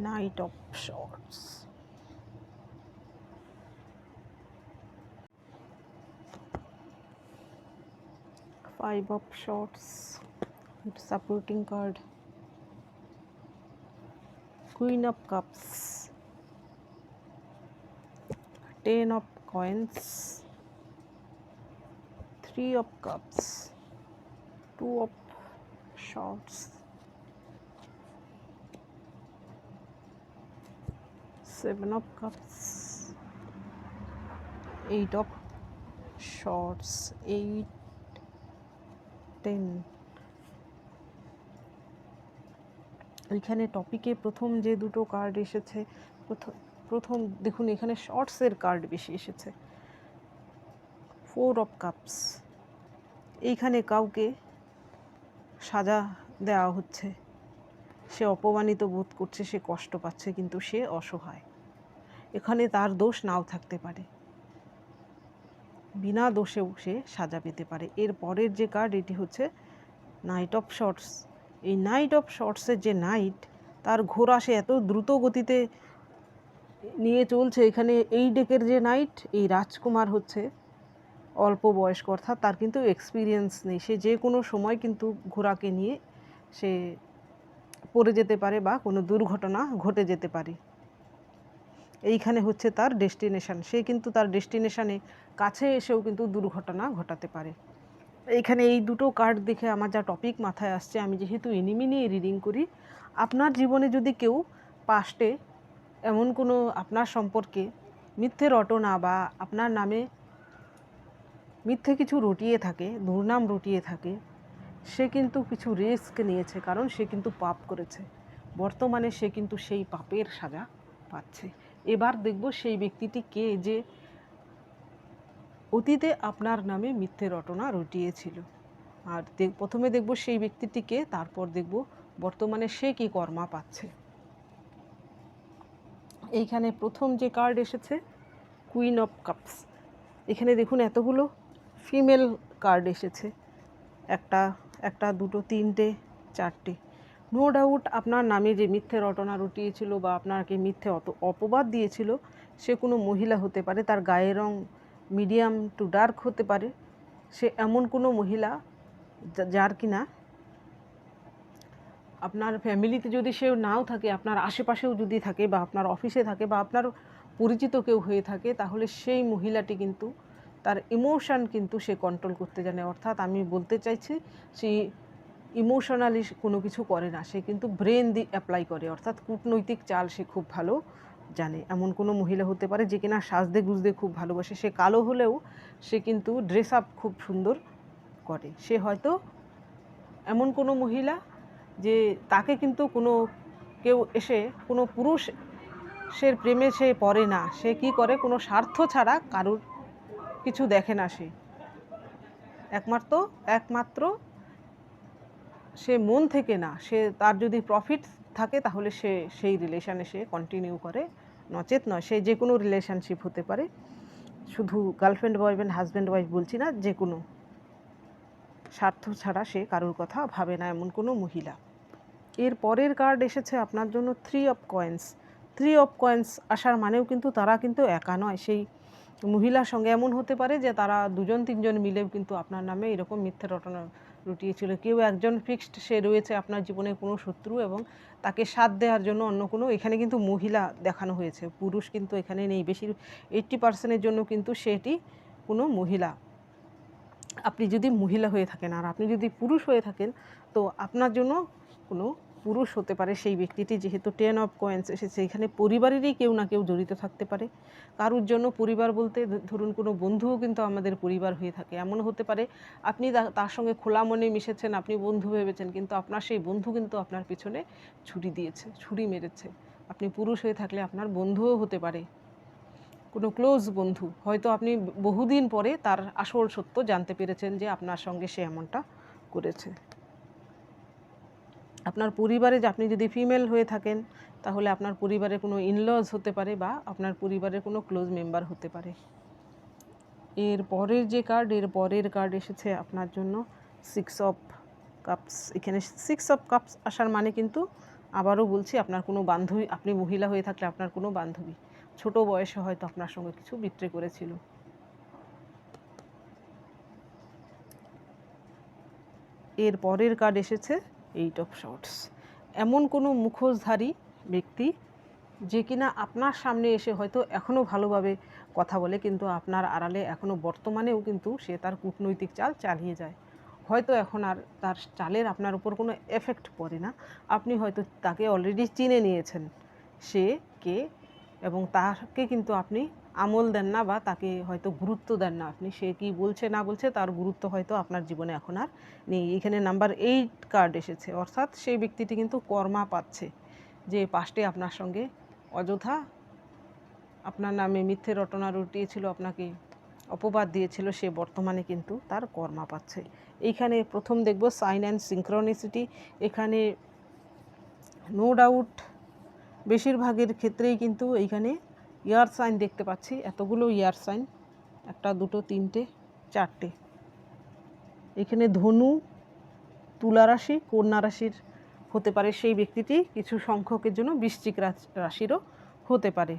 Knight of Swords. Five of Swords. Supporting card. Queen of Cups. Ten of Coins. Three of Cups. Two of Swords. Seven of cups, eight of swords, eight, ten. এখানে টপিকে প্রথম যে দুটো card এসেছে প্রথম প্রথম দেখুন এখানে শর্টসের কার্ড বেশি এসেছে। ফোর অফ কাপস এইখানে কাউকে সাজা দেওয়া হচ্ছে। সে অপমানিত বোধ করছে, সে কষ্ট পাচ্ছে, কিন্তু সে অসহায়। এখানে তার দোষ নাও থাকতে পারে। বিনা দোষেও সে সাজা পেতে পারে। এর পরের যে কার্ড এটি হচ্ছে নাইট অফ শর্টস এই নাইট অফ শর্টসের যে নাইট তার ঘোড়া সে এত দ্রুত গতিতে নিয়ে চলছে। এখানে এই ডেকের যে নাইট এই রাজকুমার হচ্ছে অল্প বয়স্ক, অর্থাৎ তার কিন্তু এক্সপিরিয়েন্স নেই। সে যে কোনো সময় কিন্তু ঘোড়াকে নিয়ে সে পড়ে যেতে পারে বা কোনো দুর্ঘটনা ঘটে যেতে পারে। এইখানে হচ্ছে তার ডেস্টিনেশান। সে কিন্তু তার ডেস্টিনেশানে কাছে এসেও কিন্তু দুর্ঘটনা ঘটাতে পারে। এইখানে এই দুটো কার্ড দেখে আমার যা টপিক মাথায় আসছে, আমি যেহেতু এনিমি নিয়ে রিডিং করি, আপনার জীবনে যদি কেউ পাস্টে এমন কোনো আপনার সম্পর্কে মিথ্যে রটনা বা আপনার নামে মিথ্যে কিছু রটিয়ে থাকে, দুর্নাম রটিয়ে থাকে, সে কিন্তু কিছু রিস্ক নিয়েছে, কারণ সে কিন্তু পাপ করেছে। বর্তমানে সে কিন্তু সেই পাপের সাজা পাচ্ছে। এবার দেখব সেই ব্যক্তিটি কে যে অতীতে আপনার নামে মিথ্যে রটনা রটিয়েছিল। আর প্রথমে দেখব সেই ব্যক্তিটিকে তারপর দেখব বর্তমানে সে কি কর্মা পাচ্ছে। এইখানে প্রথম যে কার্ড এসেছে কুইন অফ কাপস এখানে দেখুন এতগুলো ফিমেল কার্ড এসেছে। একটা একটা, দুটো, তিনটে, চারটে। নো ডাউট আপনার নামে যে মিথ্যে রটনা রটিয়েছিল বা আপনাকে মিথ্যে অত অপবাদ দিয়েছিল, সে কোনো মহিলা হতে পারে, তার গায়ের রং মিডিয়াম টু ডার্ক হতে পারে। সে এমন কোনো মহিলা যার কিনা আপনার ফ্যামিলিতে যদি সেও নাও থাকে, আপনার আশেপাশেও যদি থাকে বা আপনার অফিসে থাকে বা আপনার পরিচিত কেউ হয়ে থাকে, তাহলে সেই মহিলাটি কিন্তু তার ইমোশান কিন্তু সে কন্ট্রোল করতে জানে। অর্থাৎ আমি বলতে চাইছি, সে ইমোশনালি কোনো কিছু করে না, সে কিন্তু ব্রেন দিয়ে অ্যাপ্লাই করে, অর্থাৎ কূটনৈতিক চাল সে খুব ভালো জানে। এমন কোনো মহিলা হতে পারে যে কিনা সাজদে গুজদে খুব ভালোবাসে, সে কালো হলেও সে কিন্তু ড্রেস আপ খুব সুন্দর করে। সে হয়তো এমন কোনো মহিলা যে তাকে কিন্তু কোনো কেউ এসে, কোনো পুরুষ সে প্রেমে সে পড়ে না, সে কি করে? কোনো স্বার্থ ছাড়া কারুর কিছু দেখে না সে। একমাত্র একমাত্র সে মন থেকে না, সে তার যদি প্রফিট থাকে তাহলে সে সেই রিলেশানে সে কন্টিনিউ করে। নচেত নয়, সে যে কোনো রিলেশনশিপ হতে পারে। শুধু গার্লফ্রেন্ড বয়ফ্রেন্ড হাজব্যান্ড ওয়াইফ বলছি না, যে কোনো। স্বার্থ ছাড়া সে কারোর কথা ভাবে না এমন কোনো মহিলা। এর পরের কার্ড এসেছে আপনার জন্য three of coins three of coins আসার মানেও কিন্তু তারা কিন্তু একা নয়। সেই মহিলার সঙ্গে এমন হতে পারে যে তারা দুজন, তিনজন মিলেও কিন্তু আপনার নামে এরকম মিথ্যে রটনা রুটিয়েছিল কেউ একজন ফিক্সড সে রয়েছে আপনার জীবনের কোনো শত্রু এবং তাকে সাথ দেওয়ার জন্য অন্য কোনো, এখানে কিন্তু মহিলা দেখানো হয়েছে। পুরুষ কিন্তু এখানে নেই। বেশি এইট্টি পার্সেন্টের জন্য কিন্তু সেটি কোনো মহিলা। আপনি যদি মহিলা হয়ে থাকেন আর আপনি যদি পুরুষ হয়ে থাকেন, তো আপনার জন্য কোনো পুরুষ হতে পারে, সেই ব্যক্তিটি যেহেতু টেন অফ কয়েন্স এসেছে এখানে পরিবারেরই কেউ না কেউ জড়িত থাকতে পারে। কারুর জন্য পরিবার বলতে ধরুন কোনো বন্ধুও কিন্তু আমাদের পরিবার হয়ে থাকে। এমন হতে পারে, আপনি তার সঙ্গে খোলা মনে মিশেছেন, আপনি বন্ধু ভেবেছেন, কিন্তু আপনার সেই বন্ধু কিন্তু আপনার পিছনে ছুরি দিয়েছে, ছুরি মেরেছে। আপনি পুরুষ হয়ে থাকলে আপনার বন্ধুও হতে পারে। কোনো ক্লোজ বন্ধু, হয়তো আপনি বহুদিন পরে তার আসল সত্য জানতে পেরেছেন যে আপনার সঙ্গে সে এমনটা করেছে। আপনার পরিবারে যে আপনি যদি ফিমেল হয়ে থাকেন, তাহলে আপনার পরিবারে কোনো ইনলজ হতে পারে বা আপনার পরিবারের কোনো ক্লোজ মেম্বার হতে পারে। এর পরের যে কার্ড এর পরের কার্ড এসেছে আপনার জন্য সিক্স অফ কাপস এখানে সিক্স অফ কাপস আসার মানে কিন্তু আবারও বলছি, আপনার কোনো বান্ধবী, আপনি মহিলা হয়ে থাকলে আপনার কোনো বান্ধবী ছোট বয়সে হয়তো আপনার সঙ্গে কিছু বিট্রে করেছিল। এর পরের কার্ড এসেছে এইট অফ শর্টস এমন কোনো মুখোশধারী ব্যক্তি যে কিনা আপনার সামনে এসে হয়তো এখনও ভালোভাবে কথা বলে, কিন্তু আপনার আড়ালে এখনও বর্তমানেও কিন্তু সে তার কূটনৈতিক চাল চালিয়ে যায়। হয়তো এখন আর তার চালের আপনার উপর কোনো এফেক্ট পড়ে না। আপনি হয়তো তাকে অলরেডি চিনে নিয়েছেন। সে, কে এবং তাকে কিন্তু আপনি আমল দেন না বা তাকে হয়তো গুরুত্ব দেন না। আপনি সে কি বলছে, না বলছে তার গুরুত্ব হয়তো আপনার জীবনে এখন আর নেই। এখানে নাম্বার এইট কার্ড এসেছে। অর্থাৎ সেই ব্যক্তিটি কিন্তু কর্মা পাচ্ছে যে পাশটি আপনার সঙ্গে অযথা আপনার নামে মিথ্যে রটনা রটিয়েছিল, আপনাকে অপবাদ দিয়েছিল, সে বর্তমানে কিন্তু তার কর্মা পাচ্ছে। এইখানে প্রথম দেখব সাইন অ্যান্ড সিঙ্ক্রনিসিটি এখানে নো ডাউট বেশিরভাগের ক্ষেত্রেই কিন্তু এইখানে ইয়ার সাইন দেখতে পাচ্ছি, এতগুলো ইয়ার সাইন, একটা, দুটো, তিনটে, চারটে। এখানে ধনু, তুলা রাশি, কন্যা রাশির হতে পারে, সেই ব্যক্তিটি কিছু সংখ্যকের জন্য বৃশ্চিক রাশ- রাশিরও হতে পারে।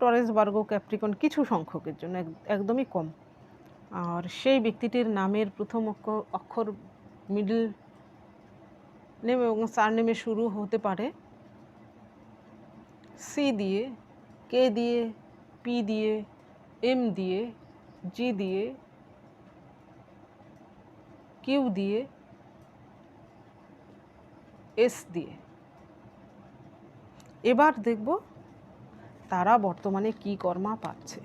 টরেস বার্গো ক্যাপ্রিকন কিছু সংখ্যকের জন্য এক- একদমই কম। আর সেই ব্যক্তিটির নামের প্রথম অক্ষর অক্ষর মিডল নেম এবং সারনেমে শুরু হতে পারে। সি দিয়ে কে দিয়ে, পি দিয়ে, এম দিয়ে, জি দিয়ে, কিউ দিয়ে, এস দিয়ে। এবার দেখব তারা বর্তমানে কি কর্মা পাচ্ছে।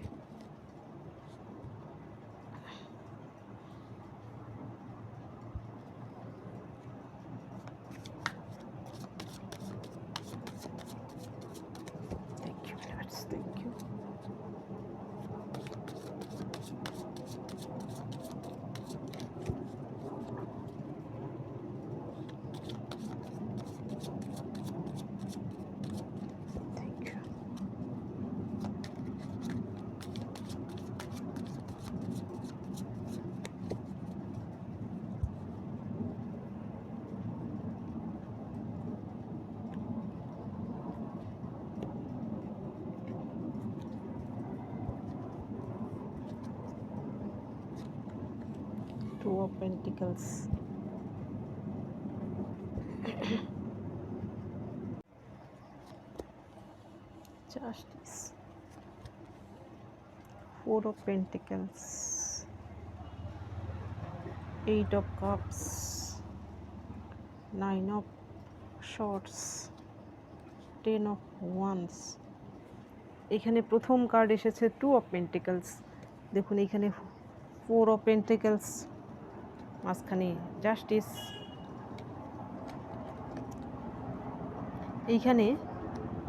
Of Pentacles. Justice. Four of Pentacles. Eight of Cups. Nine of Swords. Ten of Wands. এখানে প্রথম কার্ড এসেছে টু অফ পেন্টিকলস দেখুন এখানে ফোর অফ পেন্টিকলস মাঝখানে জাস্টিস এইখানে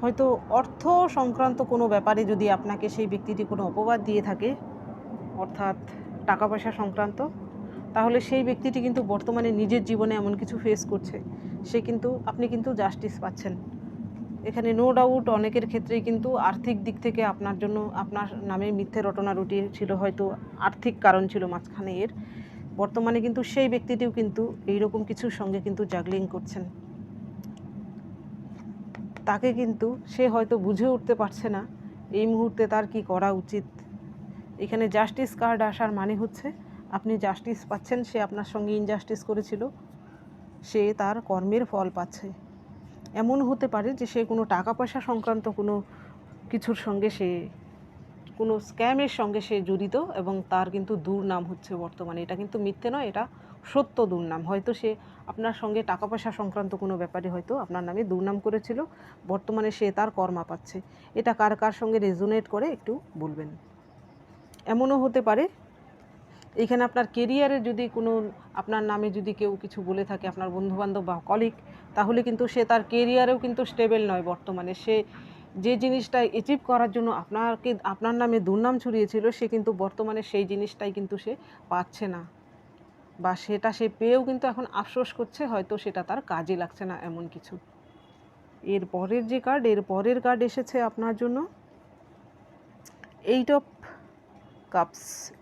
হয়তো অর্থ সংক্রান্ত কোনো ব্যাপারে যদি আপনাকে সেই ব্যক্তিটি কোনো অপবাদ দিয়ে থাকে, অর্থাৎ টাকা পয়সা সংক্রান্ত, তাহলে সেই ব্যক্তিটি কিন্তু বর্তমানে নিজের জীবনে এমন কিছু ফেস করছে। সে কিন্তু, আপনি কিন্তু জাস্টিস পাচ্ছেন। এখানে নো ডাউট অনেকের ক্ষেত্রেই কিন্তু আর্থিক দিক থেকে আপনার জন্য, আপনার নামে মিথ্যে রটনা রুটি ছিল হয়তো আর্থিক কারণ ছিল মাঝখানে এর। বর্তমানে কিন্তু সেই ব্যক্তিটিও কিন্তু এইরকম কিছুর সঙ্গে কিন্তু জাগলিং করছেন। তাকে কিন্তু সে হয়তো বুঝে উঠতে পারছে না, এই মুহূর্তে তার কি করা উচিত? এখানে জাস্টিস কার্ড আসার মানে হচ্ছে, আপনি জাস্টিস পাচ্ছেন, সে আপনার সঙ্গে ইনজাস্টিস করেছিল, সে তার কর্মের ফল পাচ্ছে। এমন হতে পারে যে সে কোনো টাকা পয়সা সংক্রান্ত কোনো কিছুর সঙ্গে সে কোনো স্ক্যামের সঙ্গে সে জড়িত এবং তার কিন্তু দুর্নাম হচ্ছে বর্তমানে। এটা কিন্তু মিথ্যে নয়, এটা সত্য দুর্নাম। হয়তো সে আপনার সঙ্গে টাকা পয়সা সংক্রান্ত কোনো ব্যাপারে হয়তো আপনার নামে দুর্নাম করেছিল, বর্তমানে সে তার কর্মা পাচ্ছে। এটা কার কার সঙ্গে রেজোনেট করে একটু বলবেন? এমনও হতে পারে। এখানে আপনার কেরিয়ারে যদি কোনো, আপনার নামে যদি কেউ কিছু বলে থাকে, আপনার বন্ধুবান্ধব বা কলিগ তাহলে কিন্তু সে তার কেরিয়ারেও কিন্তু স্টেবল নয় বর্তমানে। সে যে জিনিসটা অ্যাচিভ করার জন্য আপনাকে, আপনার নামে দুর্নাম ছড়িয়েছিল, সে কিন্তু বর্তমানে সেই জিনিসটাই কিন্তু সে পাচ্ছে না। বা সেটা সে পেয়েও কিন্তু এখন আফসোস করছে, হয়তো সেটা তার কাজে লাগছে না এমন কিছু। এর পরের যে কার্ড এর পরের কার্ড এসেছে আপনার জন্য। এইট অফ কাপস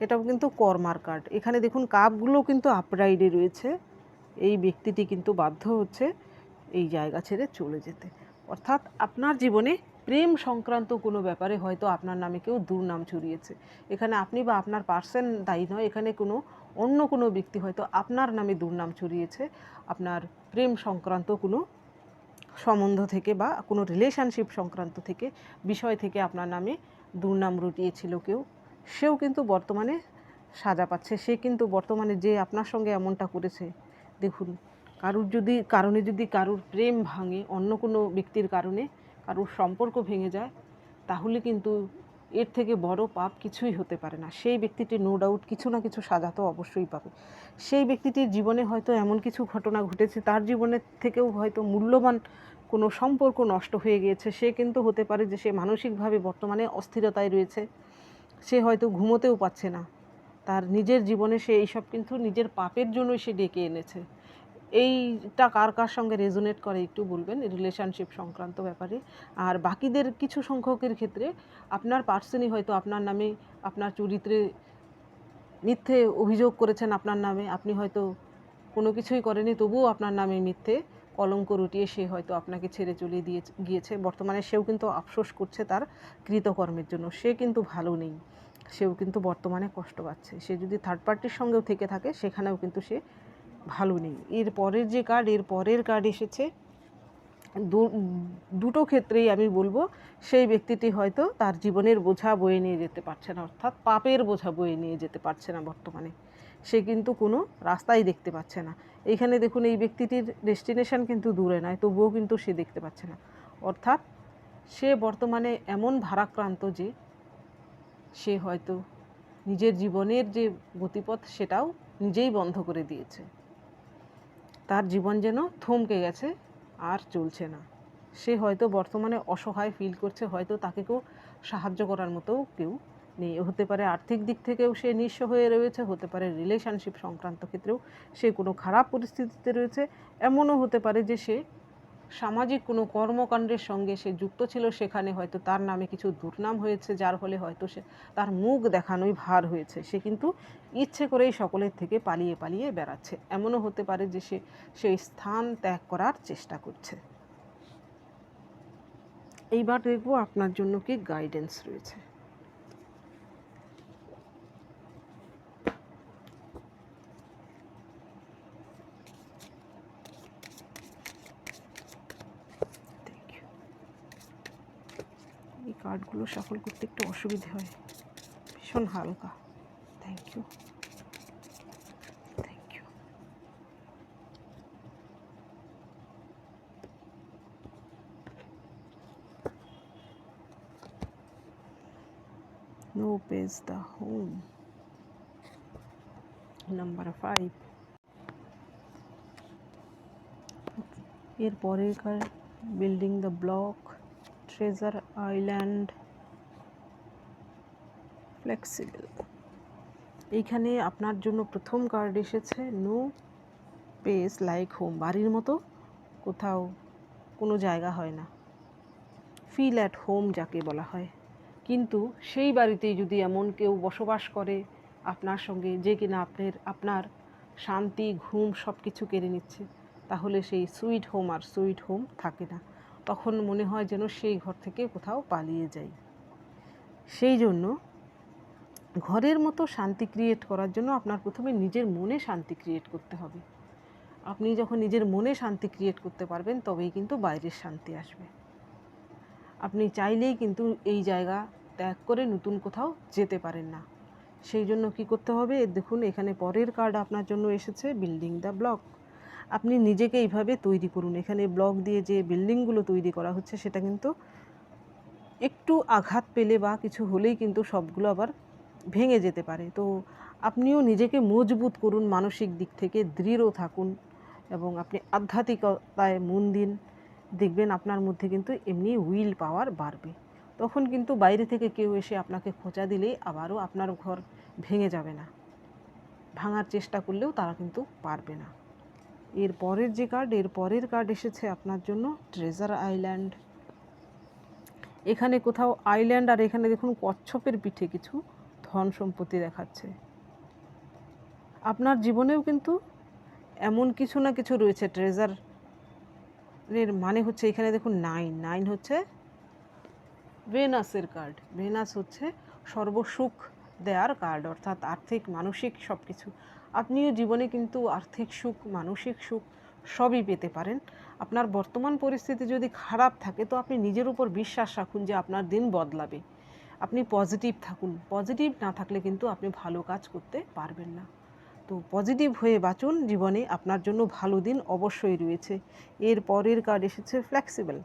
এটাও কিন্তু কর্মার কার্ড এখানে দেখুন কাপগুলো কিন্তু আপরাইডে রয়েছে। এই ব্যক্তিটি কিন্তু বাধ্য হচ্ছে এই জায়গা ছেড়ে চলে যেতে। অর্থাৎ আপনার জীবনে প্রেম সংক্রান্ত কোনো ব্যাপারে হয়তো আপনার নামে কেউ দুর্নাম ছড়িয়েছে। এখানে আপনি বা আপনার পার্সন দায়ী নয়, এখানে কোনো অন্য কোনো ব্যক্তি হয়তো আপনার নামে দুর্নাম ছড়িয়েছে। আপনার প্রেম সংক্রান্ত কোনো সম্বন্ধ থেকে বা কোনো রিলেশনশিপ সংক্রান্ত থেকে, বিষয় থেকে আপনার নামে দুর্নাম রটিয়েছিল কেউ, সেও কিন্তু বর্তমানে সাজা পাচ্ছে। সে কিন্তু বর্তমানে যে আপনার সঙ্গে এমনটা করেছে, দেখুন কারুর যদি, কারণে যদি কারুর প্রেম ভাঙে, অন্য কোনো ব্যক্তির কারণে কারুর সম্পর্ক ভেঙে যায়, তাহলে কিন্তু এর থেকে বড় পাপ কিছুই হতে পারে না। সেই ব্যক্তিটি নো ডাউট কিছু না কিছু সাজা তো অবশ্যই পাবে। সেই ব্যক্তিটির জীবনে হয়তো এমন কিছু ঘটনা ঘটেছে, তার জীবনের থেকেও হয়তো মূল্যবান কোনো সম্পর্ক নষ্ট হয়ে গিয়েছে। সে কিন্তু হতে পারে যে সে মানসিকভাবে বর্তমানে অস্থিরতায় রয়েছে। সে হয়তো ঘুমোতেও পাচ্ছে না। তার নিজের জীবনে সে এইসব কিন্তু নিজের পাপের জন্যই সে ডেকে এনেছে। এইটা কার কার সঙ্গে রেজোনেট করে একটু বলবেন রিলেশনশিপ সংক্রান্ত ব্যাপারে। আর বাকিদের কিছু সংখ্যকের ক্ষেত্রে আপনার পার্সনই হয়তো আপনার নামে আপনার চরিত্রে মিথ্যে অভিযোগ করেছেন আপনার নামে, আপনি হয়তো কোনো কিছুই করেনি তবুও আপনার নামে মিথ্যে কলঙ্ক রুটিয়ে সে হয়তো আপনাকে ছেড়ে চলে দিয়ে গিয়েছে। বর্তমানে সেও কিন্তু আফসোস করছে তার কৃতকর্মের জন্য। সে কিন্তু ভালো নেই। সেও কিন্তু বর্তমানে কষ্ট পাচ্ছে। সে যদি থার্ড পার্টির সঙ্গেও থেকে থাকে, সেখানেও কিন্তু সে ভালো নেই। এর পরের যে কার্ড এর পরের কার্ড এসেছে। দুটো ক্ষেত্রেই আমি বলব, সেই ব্যক্তিটি হয়তো তার জীবনের বোঝা বয়ে নিয়ে যেতে পারছে না, অর্থাৎ পাপের বোঝা বয়ে নিয়ে যেতে পারছে না বর্তমানে। সে কিন্তু কোনো রাস্তাই দেখতে পাচ্ছে না। এখানে দেখুন, এই ব্যক্তিটির ডেস্টিনেশন কিন্তু দূরে নয়, তবুও কিন্তু সে দেখতে পাচ্ছে না। অর্থাৎ সে বর্তমানে এমন ভারাক্রান্ত যে, সে হয়তো নিজের জীবনের যে গতিপথ, সেটাও নিজেই বন্ধ করে দিয়েছে। তার জীবন যেন থমকে গেছে আর চলছে না। সে হয়তো বর্তমানে অসহায় ফিল করছে, হয়তো তাকে কেউ সাহায্য করার মতো কেউ নেই। হতে পারে আর্থিক দিক থেকেও সে নিঃস্ব হয়ে রয়েছে, হতে পারে রিলেশনশিপ সংক্রান্ত ক্ষেত্রেও সে কোনো খারাপ পরিস্থিতিতে রয়েছে। এমনও হতে পারে যে সে সামাজিক কোনো কর্মকাণ্ডের সঙ্গে সে যুক্ত ছিল, সেখানে হয়তো তার নামে কিছু দুর্নাম হয়েছে, যার ফলে হয়তো সে তার মুখ দেখানোই ভার হয়েছে। সে কিন্তু ইচ্ছে করেই সকলের থেকে পালিয়ে পালিয়ে বেড়াচ্ছে। এমনও হতে পারে যে সে সেই স্থান ত্যাগ করার চেষ্টা করছে। এইবার দেখব আপনার জন্য কি গাইডেন্স রয়েছে। এই কার্ডগুলো সফল করতে একটু অসুবিধে হয়। ভীষণ হালকা। Thank you thank you no page the home number five এর পরের কার building the block treasure island flexible এইখানে আপনার জন্য প্রথম কার্ড এসেছে নো পেস লাইক হোম বাড়ির মতো কোথাও কোনো জায়গা হয় না। ফিল অ্যাট হোম যাকে বলা হয়। কিন্তু সেই বাড়িতেই যদি এমন কেউ বসবাস করে, আপনার সঙ্গে যে কিনা আপনার আপনার শান্তি, ঘুম সব কিছু কেড়ে নিচ্ছে, তাহলে সেই সুইট হোম আর সুইট হোম থাকে না। তখন মনে হয় যেন সেই ঘর থেকে কোথাও পালিয়ে যাই। সেই জন্য ঘরের মতো শান্তি ক্রিয়েট করার জন্য আপনার প্রথমে নিজের মনে শান্তি ক্রিয়েট করতে হবে। আপনি যখন নিজের মনে শান্তি ক্রিয়েট করতে পারবেন, তবেই কিন্তু বাইরের শান্তি আসবে। আপনি চাইলেই কিন্তু এই জায়গা ত্যাগ করে নতুন কোথাও যেতে পারেন না। সেই জন্য কি করতে হবে? দেখুন, এখানে পরের কার্ড আপনার জন্য এসেছে বিল্ডিং দ্য ব্লক আপনি নিজেকে এইভাবে তৈরি করুন। এখানে ব্লক দিয়ে যে বিল্ডিংগুলো তৈরি করা হচ্ছে, সেটা কিন্তু একটু আঘাত পেলে বা কিছু হলেই কিন্তু সবগুলো আবার ভেঙে যেতে পারে। তো আপনিও নিজেকে মজবুত করুন, মানসিক দিক থেকে দৃঢ় থাকুন এবং আপনি আধ্যাত্মিকতায় মন দিন। দেখবেন আপনার মধ্যে কিন্তু এমনি উইল পাওয়ার বাড়বে। তখন কিন্তু বাইরে থেকে কেউ এসে আপনাকে খোঁচা দিলেই আবারও আপনার ঘর ভেঙে যাবে না। ভাঙার চেষ্টা করলেও তারা কিন্তু পারবে না। এর পরের যে কার্ড এর পরের কার্ড এসেছে আপনার জন্য ট্রেজার আইল্যান্ড এখানে কোথাও আইল্যান্ড আর এখানে দেখুন কচ্ছপের পিঠে কিছু ধন সম্পত্তি দেখাচ্ছে। আপনার জীবনেও কিন্তু এমন কিছু না কিছু রয়েছে। ট্রেজার এর মানে হচ্ছে এখানে দেখুন নাইন নাইন হচ্ছে ভেনাসের কার্ড ভেনাস হচ্ছে সর্বসুখ দেয়ার কার্ড অর্থাৎ আর্থিক, মানসিক সব কিছু আপনিও জীবনে কিন্তু আর্থিক সুখ, মানসিক সুখ সবই পেতে পারেন। আপনার বর্তমান পরিস্থিতি যদি খারাপ থাকে, তো আপনি নিজের উপর বিশ্বাস রাখুন যে আপনার দিন বদলাবে। আপনি পজিটিভ থাকুন। পজিটিভ না থাকলে কিন্তু আপনি ভালো কাজ করতে পারবেন না। তো পজিটিভ হয়ে বাঁচুন, জীবনে আপনার জন্য ভালো দিন অবশ্যই রয়েছে। এর পরের কার্ড এসেছে ফ্লেক্সিবল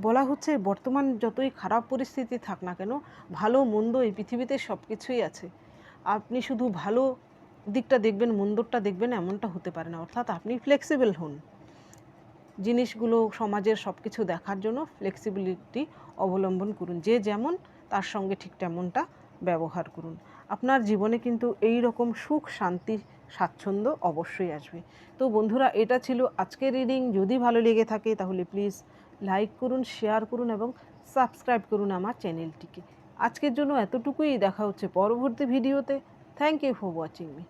বলা হচ্ছে বর্তমান যতই খারাপ পরিস্থিতি থাক না কেন, ভালো, মন্দ এই পৃথিবীতে সব কিছুই আছে। আপনি শুধু ভালো দিকটা দেখবেন মন্দরটা দেখবেন, এমনটা হতে পারে না। অর্থাৎ আপনি ফ্লেক্সিবল হন। জিনিসগুলো সমাজের সব কিছু দেখার জন্য ফ্লেক্সিবিলিটি অবলম্বন করুন। যে যেমন তার সঙ্গে ঠিক তেমনটা ব্যবহার করুন। আপনার জীবনে কিন্তু এই রকম সুখ, শান্তি, স্বাচ্ছন্দ্য অবশ্যই আসবে। তো বন্ধুরা, এটা ছিল আজকের রিডিং। যদি ভালো লেগে থাকে তাহলে প্লিজ লাইক করুন, শেয়ার করুন এবং সাবস্ক্রাইব করুন আমার চ্যানেলটিকে। আজকের জন্য এতটুকুই। দেখা হচ্ছে পরবর্তী ভিডিওতে। Thank you for watching me.